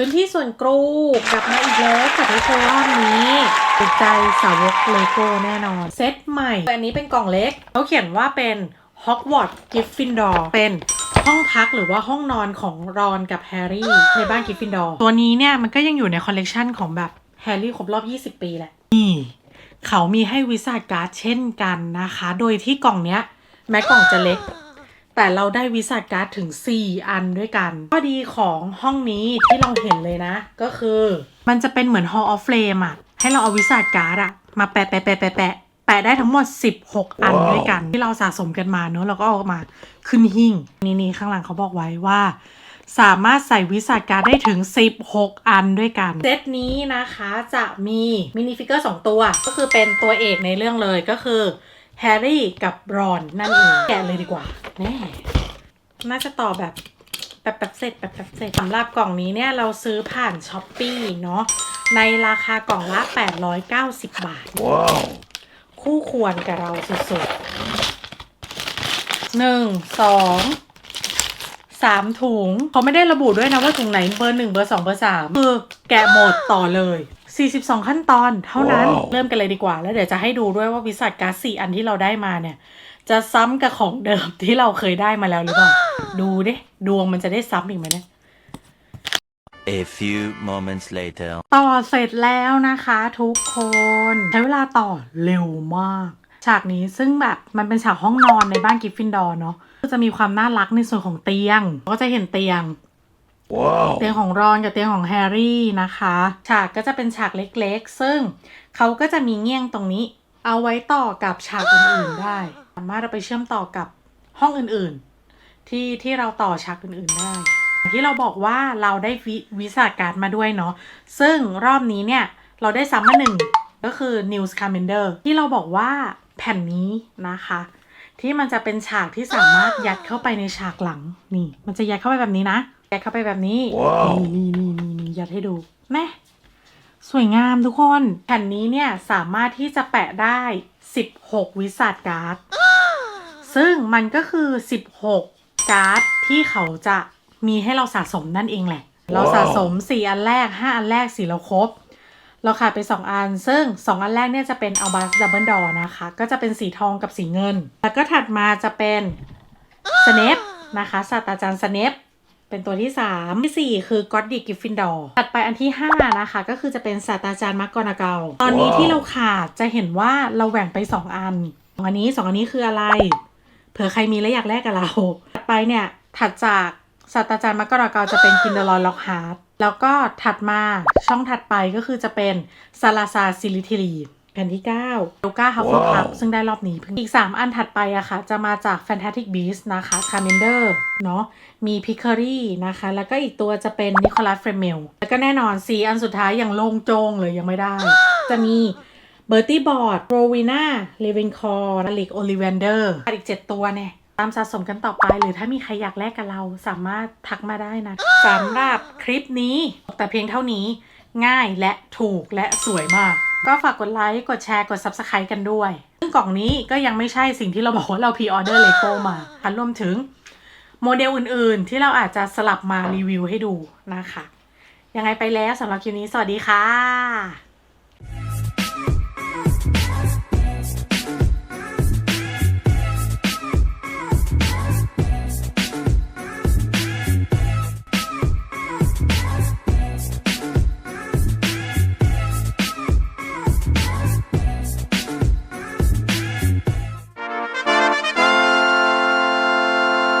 พื้นที่ส่วนกรูกลับมาอีกแล้วกับทุกคนรอบนี้ถูกใจสาวกเลโก้แน่นอน เซตใหม่ อันนี้เป็นกล่องเล็ก เขาเขียนว่าเป็น Hogwarts Gryffindor เป็นห้องพักหรือว่าห้องนอนของรอนกับแฮร์รี่ในบ้านกริฟฟินดอร์ตัวนี้เนี่ยมันก็ยังอยู่ในคอลเลกชันของแบบแฮร์รี่ครบรอบ 20 ปีแหละนี่เขามีให้วิสาการ์ดเช่นกันนะคะ โดยที่กล่องเนี้ยแม้กล่องจะเล็ก แต่เราได้วิสาการ์ดถึง 4 อันด้วยกัน ข้อดีของห้องนี้ที่เราเห็นเลยนะ ก็คือ มันจะเป็นเหมือน Hall of Flame อะให้เราเอาวิสาการ์ดอะมาแปะแปะแปะแปะแปะแปะได้ทั้งหมด 16 อันด้วยกัน ที่เราสะสมกันมาเนอะเราก็เอามาขึ้นหิ้งนี่นี่ข้างหลังเขาบอกไว้ว่า สามารถใส่วิสาการ์ดได้ถึง 16 อันด้วยกัน เซตนี้นะคะจะมีมินิฟิกเกอร์ 2 ตัว ก็คือเป็นตัวเอกในเรื่องเลยก็คือ แฮร์รี่กับรอนนั่นเองแกะเลยดีกว่าแน่น่าจะต่อแบบแบบแบบเสร็จแบบแบบเสร็จสำหรับกล่องนี้เนี่ยเราซื้อผ่านช้อปปีเนาะในราคากล่องละ 890 บาท Wow. คู่ควรกับเราสุดๆหนึ่งสองสามถุงเขาไม่ได้ระบุด้วยนะว่าถุงไหนเบอร์หนึ่งเบอร์สองเบอร์สามคือแกะหมดต่อเลย 42 ขั้นตอนเท่านั้นว้าวเริ่มกันเลยดีกว่า แล้วเดี๋ยวจะให้ดูด้วยว่าวิสัทการ์ดสี่อันที่เราได้มาเนี่ย จะซ้ำกับของเดิมที่เราเคยได้มาแล้วหรือเปล่า ดูดิ ดวงมันจะได้ซ้ำอีกไหมเนี่ย A few moments later. ต่อเสร็จแล้วนะคะทุกคน ใช้เวลาต่อเร็วมาก ฉากนี้ซึ่งแบบมันเป็นฉากห้องนอนในบ้านกริฟฟินดอร์เนาะก็จะมีความน่ารักในส่วนของเตียง ก็จะเห็นเตียง Wow. เตียงของรอนกับเตียงของแฮร์รี่นะคะ ฉากก็จะเป็นฉากเล็กๆ ซึ่งเขาก็จะมีเงี้ยงตรงนี้ เอาไว้ต่อกับฉากอื่นๆได้ สามารถเราไปเชื่อมต่อกับห้องอื่นๆ ที่ที่เราต่อฉากอื่นๆได้ ที่เราบอกว่าเราได้วิวิสาการมาด้วยเนาะซึ่งรอบนี้เนี่ยเราได้ซ้ำมาหนึ่งก็คือ News Commander ที่เราบอกว่าแผ่นนี้นะคะ ที่มันจะเป็นฉากที่สามารถยัดเข้าไปในฉากหลังนี่ มันจะยัดเข้าไปแบบนี้นะ ยัดเข้าไปแบบนี้ว้าวนี่นี่นี่นี่ยัดให้ดูแม่สวยงามทุกคนแผ่นนี้เนี่ยสามารถที่จะแปะได้ 16 วิสาการ์ด ซึ่งมันก็คือ 16 การ์ดที่เขาจะมีให้เราสะสมนั่นเองแหละ เราสะสม 4 อันแรก 5 อันแรกสีเราครบ เราขาดไป 2 อัน ซึ่ง 2 อันแรกเนี่ยจะเป็นอัลบัสดับเบิลดอนะคะ ก็จะเป็นสีทองกับสีเงิน แล้วก็ถัดมาจะเป็นสเนปนะคะศาสตราจารย์สเนป เป็นตัวที่ 3 ที่ 4 คือก็ d ดิกิฟฟินดอร์ถัดไปอันที่ 5 นะคะ ก็คือจะเป็นศาสตราจารย์มักกอนาเกลตอนนี้ที่เราขาดจะเห็นว่าเราแบ่งไป 2 อันสองอันนี้ 2 อันนี้คืออะไร เผื่อใครมีแล้วอยากแลกกับเรา ถัดไปเนี่ย ถัดจากศาสตราจารย์มักกราเกาจะเป็นกินเดอร์ลอยล็อกฮาร์ดแล้วก็ถัดมาช่องถัดไปก็คือจะเป็นซาลาซาซิลิทิลีแผ่นที่9ลูก้าฮัฟเฟิลพับว้าวซึ่งได้รอบนี้เพิ่งอีก 3 อันถัดไปอะค่ะ จะมาจาก Fantastic Beasts นะคะคา m เ n นเดอร์เนาะมีพิค e รี่นะคะ แล้วก็อีกตัวจะเป็นนิโคลัสเฟรเมลแล้วก็แน่นอน 4 อันสุดท้ายอย่างโล่งโจงเลยยังไม่ได้ จะมีเบอร์ตี้บอร์ดโรวิน่าเลเวนคอร์ลิกโอลิเวนเดอร์อีก 7 ตัวเนี่ย ตามสะสมกันต่อไป หรือถ้ามีใครอยากแลกกับเราสามารถทักมาได้นะสำหรับคลิปนี้แต่เพียงเท่านี้ง่ายและถูกและสวยมาก ก็ฝากกดไลค์กดแชร์กด Subscribe กันด้วย ซึ่งกล่องนี้ก็ยังไม่ใช่สิ่งที่เราบอกว่าเราพีออเดอร์เลโก้มาค่ะรวมถึงโมเดลอื่นๆ ที่เราอาจจะสลับมารีวิวให้ดูนะคะ ยังไงไปแล้วสำหรับคลิปนี้สวัสดีค่ะ